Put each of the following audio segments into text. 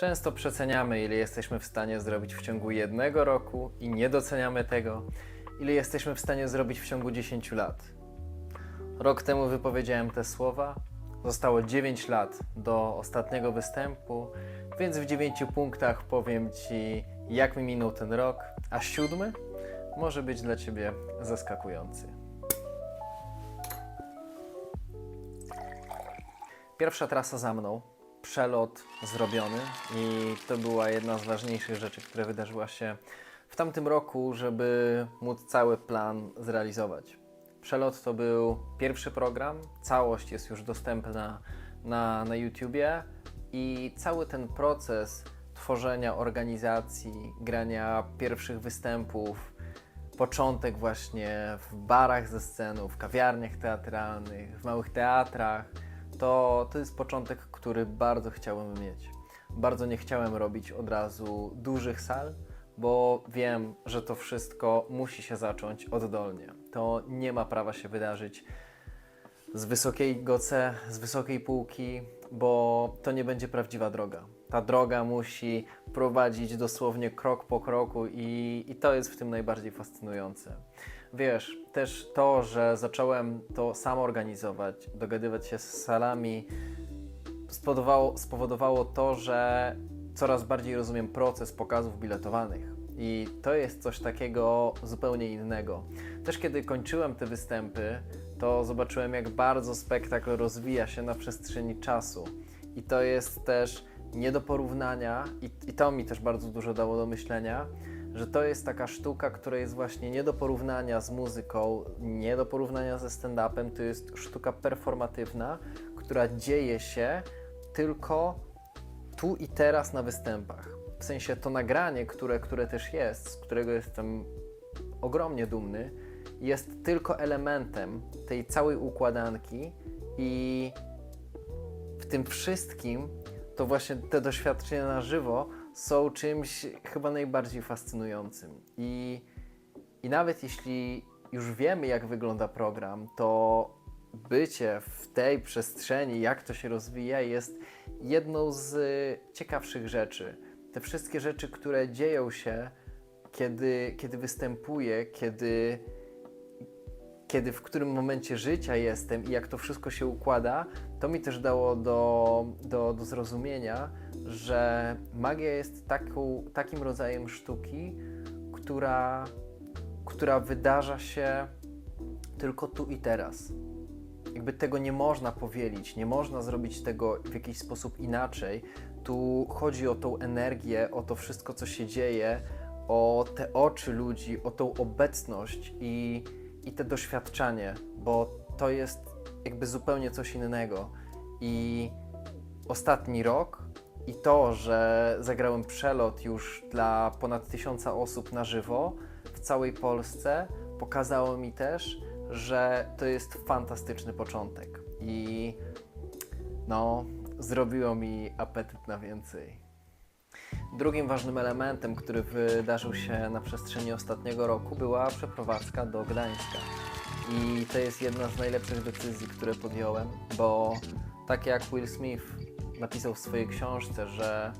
Często przeceniamy, ile jesteśmy w stanie zrobić w ciągu jednego roku i nie doceniamy tego, ile jesteśmy w stanie zrobić w ciągu 10 lat. Rok temu wypowiedziałem te słowa. Zostało 9 lat do ostatniego występu, więc w 9 punktach powiem Ci, jak mi minął ten rok, a siódmy może być dla Ciebie zaskakujący. Pierwsza trasa za mną, przelot zrobiony i to była jedna z ważniejszych rzeczy, która wydarzyła się w tamtym roku, żeby móc cały plan zrealizować. Przelot to był pierwszy program, całość jest już dostępna na, na YouTubie i cały ten proces tworzenia organizacji, grania pierwszych występów, początek właśnie w barach ze sceną, w kawiarniach teatralnych, w małych teatrach, to, to jest początek, który bardzo chciałem mieć. Bardzo nie chciałem robić od razu dużych sal, bo wiem, że to wszystko musi się zacząć oddolnie. To nie ma prawa się wydarzyć z wysokiego C, z wysokiej półki, bo to nie będzie prawdziwa droga. Ta droga musi prowadzić dosłownie krok po kroku i, i to jest w tym najbardziej fascynujące. Wiesz, też to, że zacząłem to sam organizować, dogadywać się z salami, spowodowało, spowodowało to, że coraz bardziej rozumiem proces pokazów biletowanych. I to jest coś takiego zupełnie innego. Też kiedy kończyłem te występy, to zobaczyłem, jak bardzo spektakl rozwija się na przestrzeni czasu. I to jest też nie do porównania, i, i to mi też bardzo dużo dało do myślenia, że to jest taka sztuka, która jest właśnie nie do porównania z muzyką, nie do porównania ze stand-upem. To jest sztuka performatywna, która dzieje się tylko tu i teraz na występach. W sensie to nagranie, które, które też jest, z którego jestem ogromnie dumny, jest tylko elementem tej całej układanki i w tym wszystkim to właśnie te doświadczenia na żywo są czymś chyba najbardziej fascynującym. I, i nawet jeśli już wiemy, jak wygląda program, to bycie w tej przestrzeni, jak to się rozwija, jest jedną z ciekawszych rzeczy. Te wszystkie rzeczy, które dzieją się, kiedy, kiedy występuję, kiedy, kiedy w którym momencie życia jestem i jak to wszystko się układa, to mi też dało do, do, do zrozumienia, że magia jest taką, takim rodzajem sztuki, która, która wydarza się tylko tu i teraz. Jakby tego nie można powielić, nie można zrobić tego w jakiś sposób inaczej. Tu chodzi o tą energię, o to wszystko, co się dzieje, o te oczy ludzi, o tą obecność i, i te doświadczenie, bo to jest jakby zupełnie coś innego. I ostatni rok i to, że zagrałem przelot już dla ponad tysiąca osób na żywo w całej Polsce, pokazało mi też, że to jest fantastyczny początek. I no, zrobiło mi apetyt na więcej. Drugim ważnym elementem, który wydarzył się na przestrzeni ostatniego roku, była przeprowadzka do Gdańska. I to jest jedna z najlepszych decyzji, które podjąłem, bo tak jak Will Smith napisał w swojej książce, że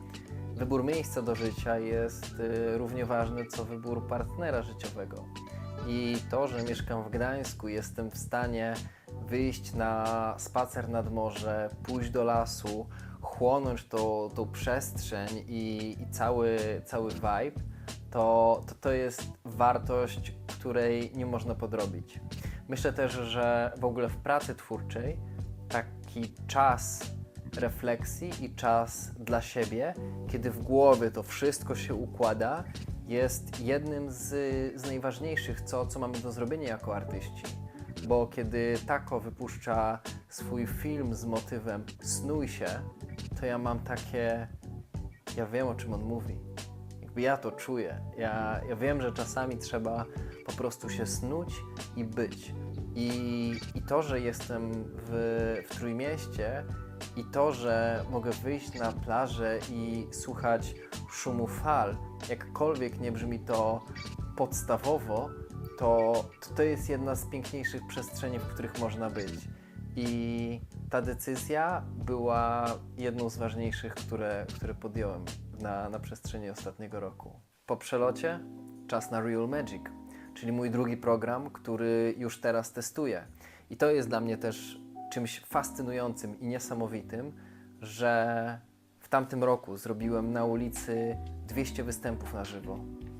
wybór miejsca do życia jest y, równie ważny co wybór partnera życiowego. I to, że mieszkam w Gdańsku, jestem w stanie wyjść na spacer nad morze, pójść do lasu, chłonąć tą, tą przestrzeń i, i cały, cały vibe, to, to to jest wartość, której nie można podrobić. Myślę też, że w ogóle w pracy twórczej taki czas refleksji i czas dla siebie, kiedy w głowie to wszystko się układa, jest jednym z, z najważniejszych, co, co mamy do zrobienia jako artyści. Bo kiedy Tako wypuszcza swój film z motywem Snuj się, to ja mam takie. Ja wiem o czym on mówi. Jakby ja to czuję. Ja, ja wiem, że czasami trzeba po prostu się snuć i być. I, i to, że jestem w, w Trójmieście i to, że mogę wyjść na plażę i słuchać szumu fal, jakkolwiek nie brzmi to podstawowo, to, to jest jedna z piękniejszych przestrzeni, w których można być. I ta decyzja była jedną z ważniejszych, które, które podjąłem na, na przestrzeni ostatniego roku. Po przelocie czas na Real Magic, czyli mój drugi program, który już teraz testuję. I to jest dla mnie też czymś fascynującym i niesamowitym, że w tamtym roku zrobiłem na ulicy 200 występów na żywo.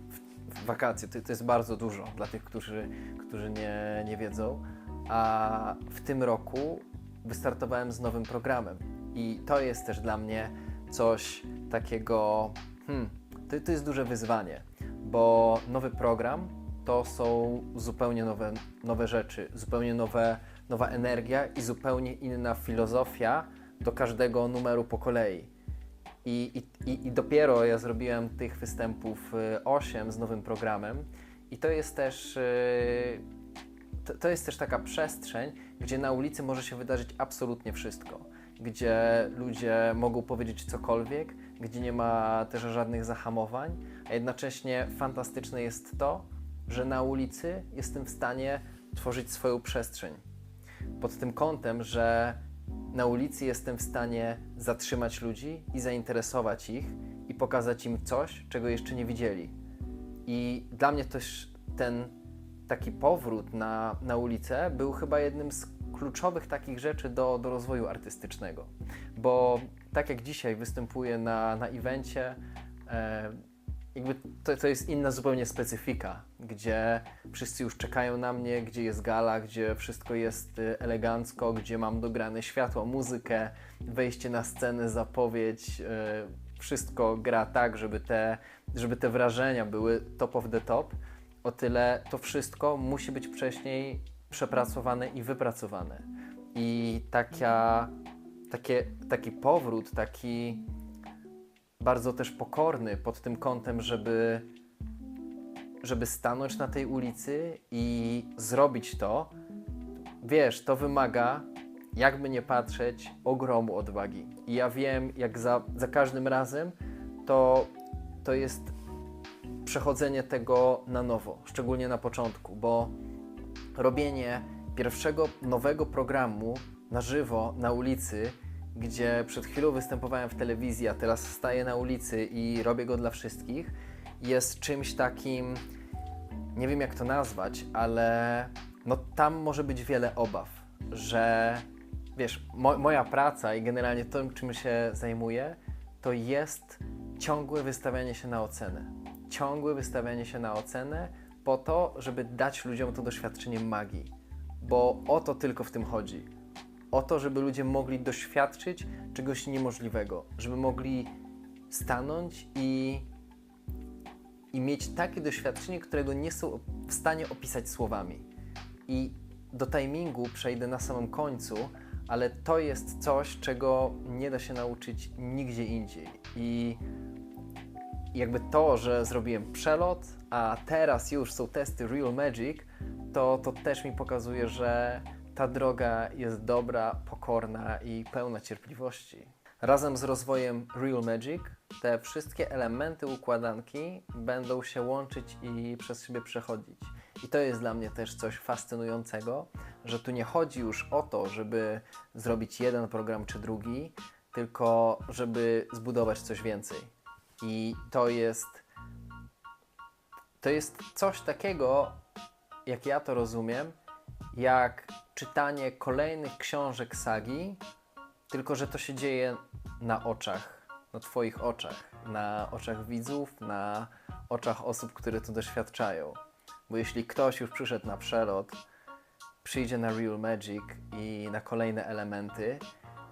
W, wakacje to, to jest bardzo dużo dla tych, którzy, którzy nie, nie wiedzą. A w tym roku wystartowałem z nowym programem. I to jest też dla mnie coś takiego. Hmm, to, to jest duże wyzwanie, bo nowy program to są zupełnie nowe, nowe rzeczy, zupełnie nowe, nowa energia i zupełnie inna filozofia do każdego numeru po kolei. I, i, i- dopiero ja zrobiłem tych występów 8 z nowym programem, i to jest też. y, To, to jest też taka przestrzeń, gdzie na ulicy może się wydarzyć absolutnie wszystko. Gdzie ludzie mogą powiedzieć cokolwiek, gdzie nie ma też żadnych zahamowań, a jednocześnie fantastyczne jest to, że na ulicy jestem w stanie tworzyć swoją przestrzeń. Pod tym kątem, że na ulicy jestem w stanie zatrzymać ludzi i zainteresować ich i pokazać im coś, czego jeszcze nie widzieli. I dla mnie też ten taki powrót na, na ulicę był chyba jednym z kluczowych takich rzeczy do, do rozwoju artystycznego. Bo tak jak dzisiaj występuję na, na evencie, e, jakby to, to jest inna zupełnie specyfika, gdzie wszyscy już czekają na mnie, gdzie jest gala, gdzie wszystko jest y, elegancko, gdzie mam dograne światło, muzykę, wejście na scenę, zapowiedź, y, wszystko gra tak, żeby te, żeby te wrażenia były top of the top. O tyle to wszystko musi być wcześniej przepracowane i wypracowane. I taka, takie, taki powrót, taki bardzo też pokorny pod tym kątem, żeby, żeby stanąć na tej ulicy i zrobić to, wiesz, to wymaga, jakby nie patrzeć, ogromu odwagi. I ja wiem, jak za, za każdym razem to, to jest przechodzenie tego na nowo, szczególnie na początku, bo robienie pierwszego nowego programu na żywo na ulicy, gdzie przed chwilą występowałem w telewizji, a teraz staję na ulicy i robię go dla wszystkich, jest czymś takim, nie wiem jak to nazwać, ale no tam może być wiele obaw, że wiesz, mo- moja praca i generalnie to, czym się zajmuję, to jest ciągłe wystawianie się na ocenę. Ciągłe wystawianie się na ocenę po to, żeby dać ludziom to doświadczenie magii. Bo o to tylko w tym chodzi. O to, żeby ludzie mogli doświadczyć czegoś niemożliwego, żeby mogli stanąć i, i mieć takie doświadczenie, którego nie są w stanie opisać słowami. I do timingu przejdę na samym końcu, ale to jest coś, czego nie da się nauczyć nigdzie indziej. I jakby to, że zrobiłem przelot, a teraz już są testy Real Magic, to, to też mi pokazuje, że ta droga jest dobra, pokorna i pełna cierpliwości. Razem z rozwojem Real Magic te wszystkie elementy układanki będą się łączyć i przez siebie przechodzić. I to jest dla mnie też coś fascynującego, że tu nie chodzi już o to, żeby zrobić jeden program czy drugi, tylko żeby zbudować coś więcej. I to jest to jest coś takiego, jak ja to rozumiem, jak czytanie kolejnych książek sagi, tylko że to się dzieje na oczach, na Twoich oczach, na oczach widzów, na oczach osób, które to doświadczają. Bo jeśli ktoś już przyszedł na przelot, przyjdzie na Real Magic i na kolejne elementy,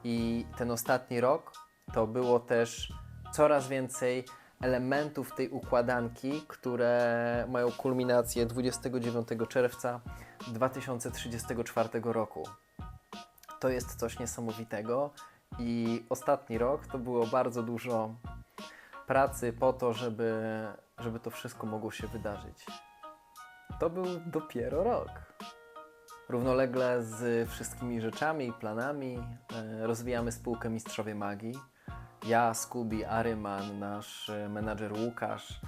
i ten ostatni rok to było też coraz więcej elementów tej układanki, które mają kulminację 29 czerwca 2034 roku. To jest coś niesamowitego i ostatni rok to było bardzo dużo pracy po to, żeby, żeby to wszystko mogło się wydarzyć. To był dopiero rok. Równolegle z wszystkimi rzeczami i planami e, rozwijamy spółkę Mistrzowie Magii. Ja, Skubi, Aryman, nasz e, menadżer Łukasz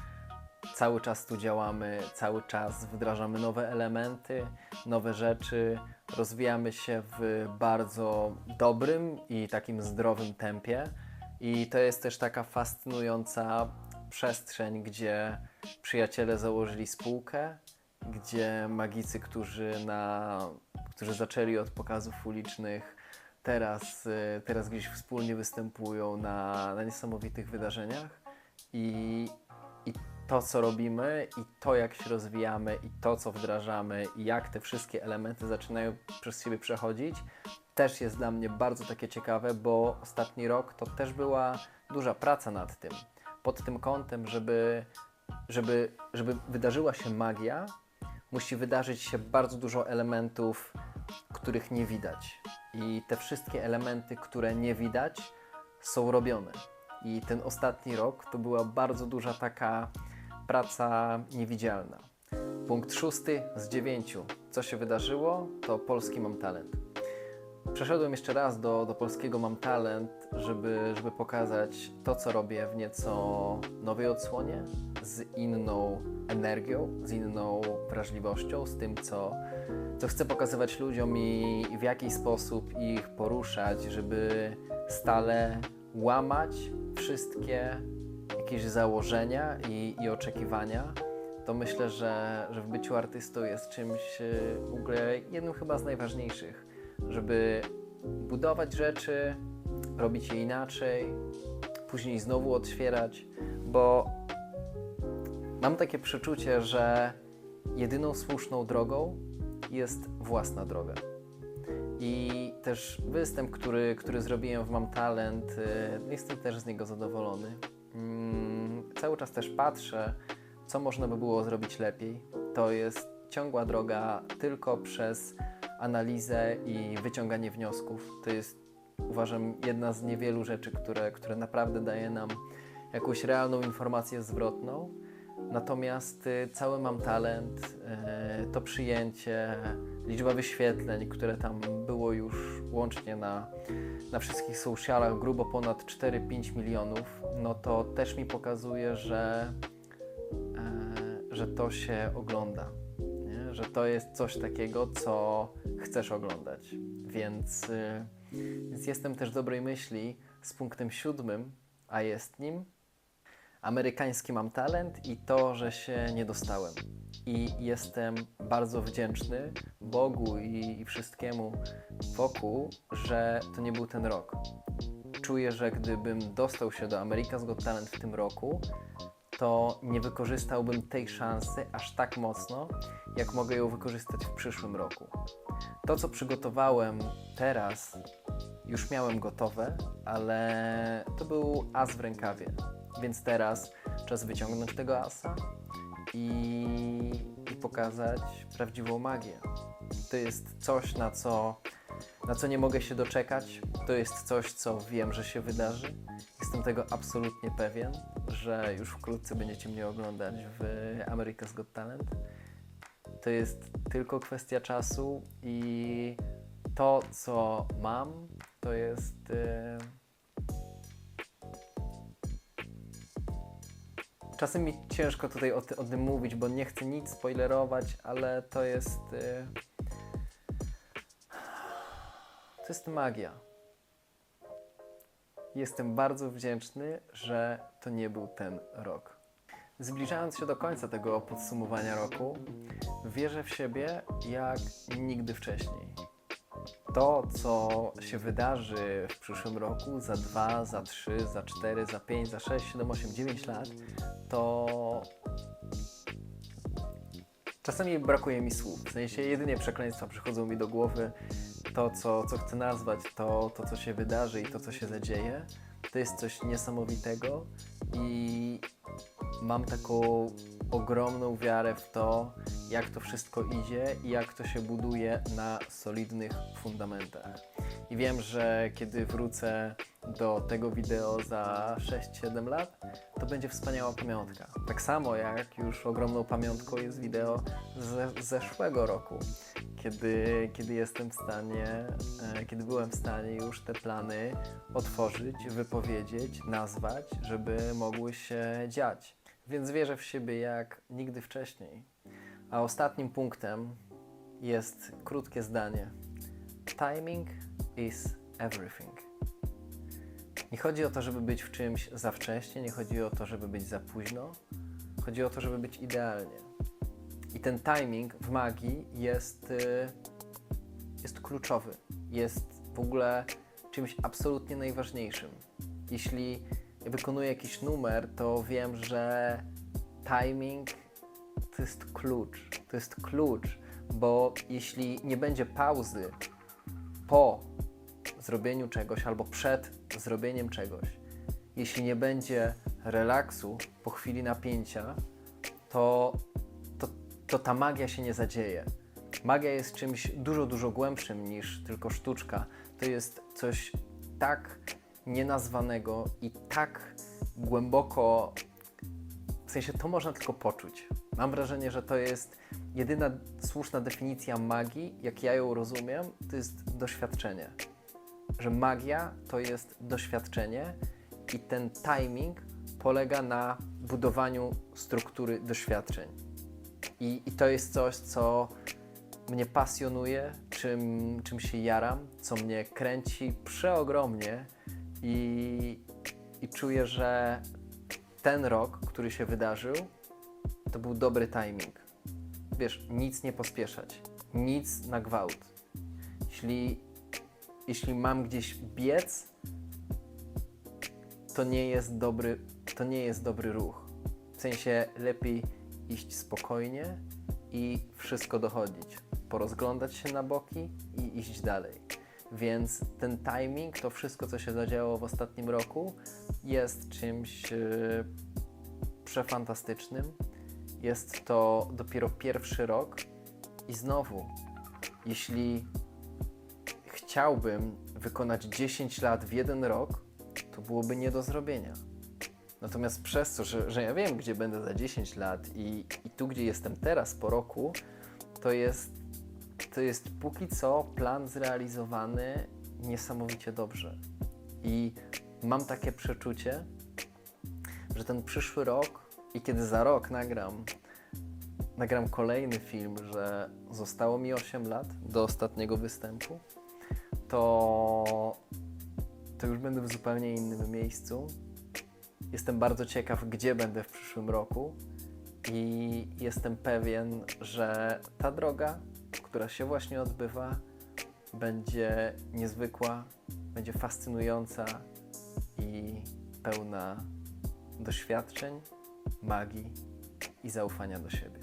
cały czas tu działamy, cały czas wdrażamy nowe elementy, nowe rzeczy, rozwijamy się w bardzo dobrym i takim zdrowym tempie. I to jest też taka fascynująca przestrzeń, gdzie przyjaciele założyli spółkę, gdzie magicy, którzy, na, którzy zaczęli od pokazów ulicznych, teraz, y, teraz gdzieś wspólnie występują na, na niesamowitych wydarzeniach. I, I to, co robimy, i to, jak się rozwijamy, i to, co wdrażamy, i jak te wszystkie elementy zaczynają przez siebie przechodzić, też jest dla mnie bardzo takie ciekawe, bo ostatni rok to też była duża praca nad tym. Pod tym kątem, żeby, żeby, żeby wydarzyła się magia, musi wydarzyć się bardzo dużo elementów, których nie widać. I te wszystkie elementy, które nie widać, są robione. I ten ostatni rok to była bardzo duża taka praca niewidzialna. Punkt szósty z dziewięciu. Co się wydarzyło? To polski mam talent. Przeszedłem jeszcze raz do, do polskiego Mam Talent, żeby, żeby pokazać to, co robię w nieco nowej odsłonie, z inną energią, z inną wrażliwością, z tym, co, co chcę pokazywać ludziom i w jaki sposób ich poruszać, żeby stale łamać wszystkie jakieś założenia i, i oczekiwania. To myślę, że, że w byciu artystą jest czymś e, w ogóle jednym chyba z najważniejszych żeby budować rzeczy, robić je inaczej, później znowu otwierać, bo mam takie przeczucie, że jedyną słuszną drogą jest własna droga. I też występ, który, który zrobiłem w Mam Talent, y, jestem też z niego zadowolony. Mm, Cały czas też patrzę, co można by było zrobić lepiej. To jest ciągła droga tylko przez analizę i wyciąganie wniosków. To jest, uważam, jedna z niewielu rzeczy, które, które naprawdę daje nam jakąś realną informację zwrotną. Natomiast y, cały mam talent, y, to przyjęcie, liczba wyświetleń, które tam było już łącznie na, na wszystkich socialach, grubo ponad 4-5 milionów, no to też mi pokazuje, że, e, że to się ogląda że to jest coś takiego, co chcesz oglądać. Więc, y, więc jestem też dobrej myśli z punktem siódmym, a jest nim amerykański mam talent i to, że się nie dostałem. I jestem bardzo wdzięczny Bogu i, i wszystkiemu wokół, że to nie był ten rok. Czuję, że gdybym dostał się do America's Got Talent w tym roku, to nie wykorzystałbym tej szansy aż tak mocno, jak mogę ją wykorzystać w przyszłym roku. To, co przygotowałem teraz, już miałem gotowe, ale to był as w rękawie. Więc teraz czas wyciągnąć tego asa i, i pokazać prawdziwą magię. To jest coś, na co, na co nie mogę się doczekać. To jest coś, co wiem, że się wydarzy. Jestem tego absolutnie pewien, że już wkrótce będziecie mnie oglądać w America's Got Talent. To jest tylko kwestia czasu i to, co mam, to jest. e, Czasem mi ciężko tutaj o, o tym mówić, bo nie chcę nic spoilerować, ale to jest. e, To jest magia. Jestem bardzo wdzięczny, że to nie był ten rok. Zbliżając się do końca tego podsumowania roku, wierzę w siebie jak nigdy wcześniej. To, co się wydarzy w przyszłym roku, za 2, za 3, za 4, za 5, za 6, 7, 8, 9 lat, to czasami brakuje mi słów. W sensie jedynie przekleństwa przychodzą mi do głowy. To, co, co chcę nazwać, to, to, co się wydarzy i to, co się zadzieje, to jest coś niesamowitego i mam taką ogromną wiarę w to, jak to wszystko idzie i jak to się buduje na solidnych fundamentach. I wiem, że kiedy wrócę do tego wideo za 6-7 lat, to będzie wspaniała pamiątka. Tak samo jak już ogromną pamiątką jest wideo z zeszłego roku, kiedy, kiedy jestem w stanie, e, kiedy byłem w stanie już te plany otworzyć, wypowiedzieć, nazwać, żeby mogły się dziać. więc wierzę w siebie jak nigdy wcześniej. A ostatnim punktem jest krótkie zdanie: Timing is everything. Nie chodzi o to, żeby być w czymś za wcześnie, nie chodzi o to, żeby być za późno. Chodzi o to, żeby być idealnie. I ten timing w magii jest, y, jest kluczowy. Jest w ogóle czymś absolutnie najważniejszym. Jeśli wykonuję jakiś numer, to wiem, że timing to jest klucz. To jest klucz, bo jeśli nie będzie pauzy po zrobieniu czegoś albo przed zrobieniem czegoś, jeśli nie będzie relaksu po chwili napięcia, to, to, to ta magia się nie zadzieje. Magia jest czymś dużo, dużo głębszym niż tylko sztuczka. To jest coś tak nienazwanego i tak głęboko, w sensie to można tylko poczuć. Mam wrażenie, że to jest jedyna słuszna definicja magii, jak ja ją rozumiem, to jest doświadczenie. Że magia to jest doświadczenie i ten timing polega na budowaniu struktury doświadczeń. I, i to jest coś, co mnie pasjonuje, czym, czym się jaram, co mnie kręci przeogromnie i, i czuję, że ten rok, który się wydarzył, to był dobry timing. Wiesz, nic nie pospieszać, nic na gwałt. Jeśli, jeśli mam gdzieś biec, to nie jest dobry, to nie jest dobry ruch. W sensie lepiej iść spokojnie i wszystko dochodzić. Porozglądać się na boki i iść dalej. Więc ten timing, to wszystko, co się zadziało w ostatnim roku, jest czymś yy, przefantastycznym. Jest to dopiero pierwszy rok i znowu, jeśli chciałbym wykonać 10 lat w jeden rok, to byłoby nie do zrobienia. Natomiast przez to, że, że ja wiem, gdzie będę za 10 lat i, i tu, gdzie jestem teraz po roku, to jest, to jest póki co plan zrealizowany niesamowicie dobrze. I mam takie przeczucie, że ten przyszły rok i kiedy za rok nagram, nagram kolejny film, że zostało mi 8 lat do ostatniego występu, to, to już będę w zupełnie innym miejscu. Jestem bardzo ciekaw, gdzie będę w przyszłym roku i jestem pewien, że ta droga, która się właśnie odbywa, będzie niezwykła, będzie fascynująca i pełna doświadczeń, magii i zaufania do siebie.